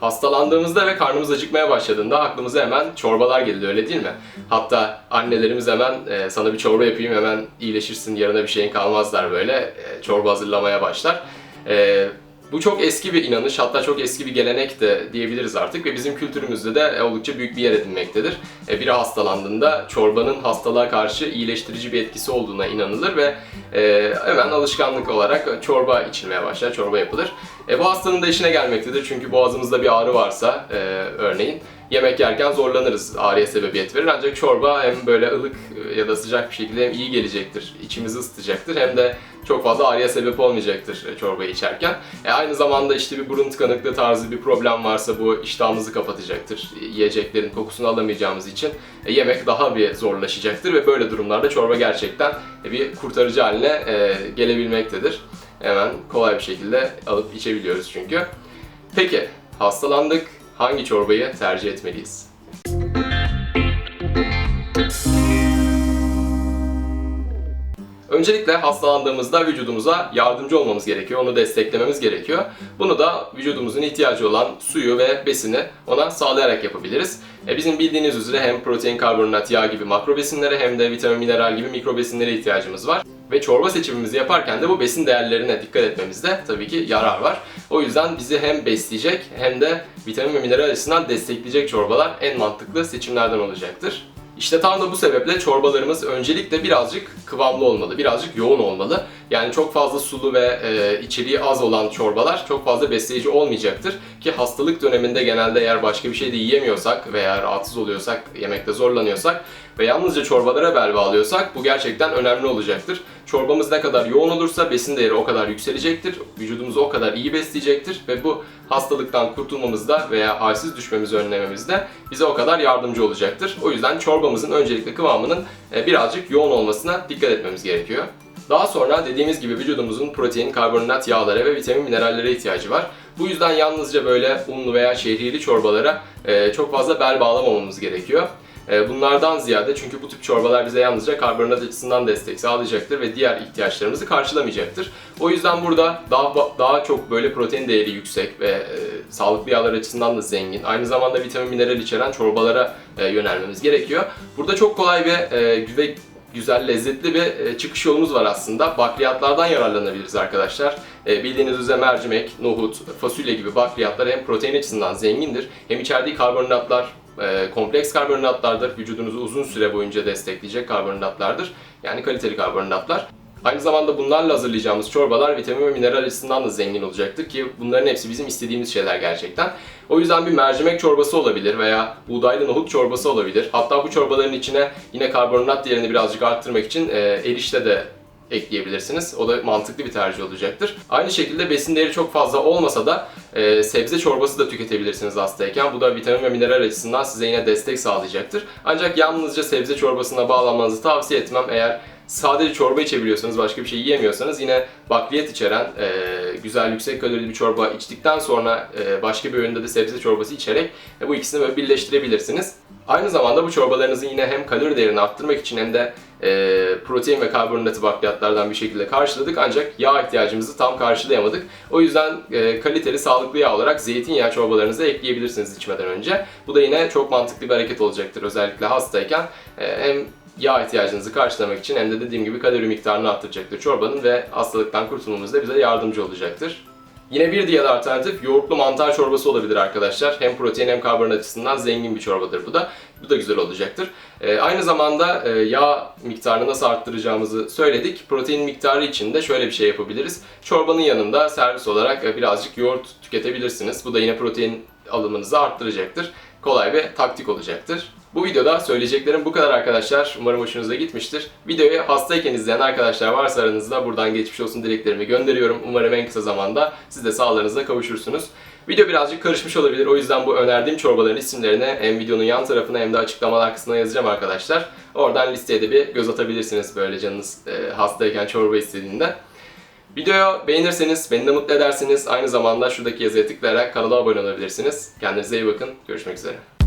Hastalandığımızda ve karnımız acıkmaya başladığında aklımıza hemen çorbalar geliyor öyle değil mi? Hatta annelerimiz hemen e, sana bir çorba yapayım hemen iyileşirsin yarına bir şeyin kalmaz der böyle e, çorba hazırlamaya başlar. E, bu çok eski bir inanış hatta çok eski bir gelenek de diyebiliriz artık ve bizim kültürümüzde de oldukça büyük bir yer edinmektedir. E, biri hastalandığında çorbanın hastalığa karşı iyileştirici bir etkisi olduğuna inanılır ve e, hemen alışkanlık olarak çorba içilmeye başlar, çorba yapılır. E, bu hastanın da işine gelmektedir çünkü boğazımızda bir ağrı varsa e, örneğin yemek yerken zorlanırız ağrıya sebebiyet verir ancak çorba hem böyle ılık ya da sıcak bir şekilde hem iyi gelecektir, içimizi ısıtacaktır hem de çok fazla ağrıya sebep olmayacaktır e, çorbayı içerken. E, aynı zamanda işte bir burun tıkanıklığı tarzı bir problem varsa bu iştahımızı kapatacaktır. Yiyeceklerin kokusunu alamayacağımız için e, yemek daha bir zorlaşacaktır ve böyle durumlarda çorba gerçekten e, bir kurtarıcı haline e, gelebilmektedir. Hemen kolay bir şekilde alıp içebiliyoruz çünkü. Peki hastalandık hangi çorbayı tercih etmeliyiz? Öncelikle hastalandığımızda vücudumuza yardımcı olmamız gerekiyor, onu desteklememiz gerekiyor. Bunu da vücudumuzun ihtiyacı olan suyu ve besini ona sağlayarak yapabiliriz. E bizim bildiğiniz üzere hem protein, karbonhidrat, yağ gibi makro besinlere hem de vitamin, mineral gibi mikro besinlere ihtiyacımız var. Ve çorba seçimimizi yaparken de bu besin değerlerine dikkat etmemizde tabii ki yarar var. O yüzden bizi hem besleyecek hem de vitamin ve mineral açısından destekleyecek çorbalar en mantıklı seçimlerden olacaktır. İşte tam da bu sebeple çorbalarımız öncelikle birazcık kıvamlı olmalı, birazcık yoğun olmalı. Yani çok fazla sulu ve e, içeriği az olan çorbalar çok fazla besleyici olmayacaktır. Ki hastalık döneminde genelde eğer başka bir şey de yiyemiyorsak veya rahatsız oluyorsak, yemekte zorlanıyorsak ve yalnızca çorbalara bel bağlıyorsak bu gerçekten önemli olacaktır. Çorbamız ne kadar yoğun olursa besin değeri o kadar yükselecektir, vücudumuzu o kadar iyi besleyecektir ve bu hastalıktan kurtulmamızda veya halsiz düşmemizi önlememizde bize o kadar yardımcı olacaktır. O yüzden çorbamızın öncelikle kıvamının e, birazcık yoğun olmasına dikkat etmemiz gerekiyor. Daha sonra dediğimiz gibi vücudumuzun protein, karbonhidrat, yağlara ve vitamin minerallere ihtiyacı var. Bu yüzden yalnızca böyle unlu veya şehriyeli çorbalara e, çok fazla bel bağlamamamız gerekiyor. E, bunlardan ziyade çünkü bu tip çorbalar bize yalnızca karbonhidrat açısından destek sağlayacaktır ve diğer ihtiyaçlarımızı karşılamayacaktır. O yüzden burada daha daha çok böyle protein değeri yüksek ve e, sağlıklı yağlar açısından da zengin, aynı zamanda vitamin mineral içeren çorbalara e, yönelmemiz gerekiyor. Burada çok kolay ve e, ve güzel, lezzetli bir e, çıkış yolumuz var aslında. Bakliyatlardan yararlanabiliriz arkadaşlar. E, bildiğiniz üzere mercimek, nohut, fasulye gibi bakliyatlar hem protein açısından zengindir hem içerdiği karbonhidratlar e, kompleks karbonhidratlardır. Vücudunuzu uzun süre boyunca destekleyecek karbonhidratlardır. Yani kaliteli karbonhidratlar. Aynı zamanda bunlarla hazırlayacağımız çorbalar vitamin ve mineral açısından da zengin olacaktır ki bunların hepsi bizim istediğimiz şeyler gerçekten. O yüzden bir mercimek çorbası olabilir veya buğdaylı nohut çorbası olabilir. Hatta bu çorbaların içine yine karbonhidrat değerini birazcık arttırmak için e, erişte de ekleyebilirsiniz. O da mantıklı bir tercih olacaktır. Aynı şekilde besin değeri çok fazla olmasa da e, sebze çorbası da tüketebilirsiniz hastayken. Bu da vitamin ve mineral açısından size yine destek sağlayacaktır. Ancak yalnızca sebze çorbasına bağlanmanızı tavsiye etmem. Eğer sadece çorba içebiliyorsanız, başka bir şey yiyemiyorsanız yine bakliyat içeren e, güzel yüksek kalorili bir çorba içtikten sonra e, başka bir öğünde de sebze çorbası içerek e, bu ikisini böyle birleştirebilirsiniz. Aynı zamanda bu çorbalarınızı yine hem kalori değerini arttırmak için hem de e, protein ve karbonhidratı bakliyatlardan bir şekilde karşıladık ancak yağ ihtiyacımızı tam karşılayamadık. O yüzden e, kaliteli sağlıklı yağ olarak zeytinyağı çorbalarınıza ekleyebilirsiniz içmeden önce. Bu da yine çok mantıklı bir hareket olacaktır özellikle hastayken. E, hem yağ ihtiyacınızı karşılamak için hem de dediğim gibi kalori miktarını arttıracaktır çorbanın ve hastalıktan kurtulmamızda bize yardımcı olacaktır. Yine bir diğer alternatif yoğurtlu mantar çorbası olabilir arkadaşlar. Hem protein hem karbonhidrat açısından zengin bir çorbadır bu da. Bu da güzel olacaktır. Ee, aynı zamanda e, yağ miktarını nasıl arttıracağımızı söyledik. Protein miktarı için de şöyle bir şey yapabiliriz. Çorbanın yanında servis olarak e, birazcık yoğurt tüketebilirsiniz. Bu da yine protein alımınızı arttıracaktır. Kolay bir taktik olacaktır. Bu videoda söyleyeceklerim bu kadar arkadaşlar. Umarım hoşunuza gitmiştir. Videoyu hastayken izleyen arkadaşlar varsa aranızda buradan geçmiş olsun dileklerimi gönderiyorum. Umarım en kısa zamanda siz de sağlığınıza kavuşursunuz. Video birazcık karışmış olabilir. O yüzden bu önerdiğim çorbaların isimlerini hem videonun yan tarafına hem de açıklamalar kısmına yazacağım arkadaşlar. Oradan listeye de bir göz atabilirsiniz böyle canınız e, hastayken çorba istediğinde. Videoyu beğenirseniz beni de mutlu edersiniz. Aynı zamanda şuradaki yazıya tıklayarak kanala abone olabilirsiniz. Kendinize iyi bakın. Görüşmek üzere.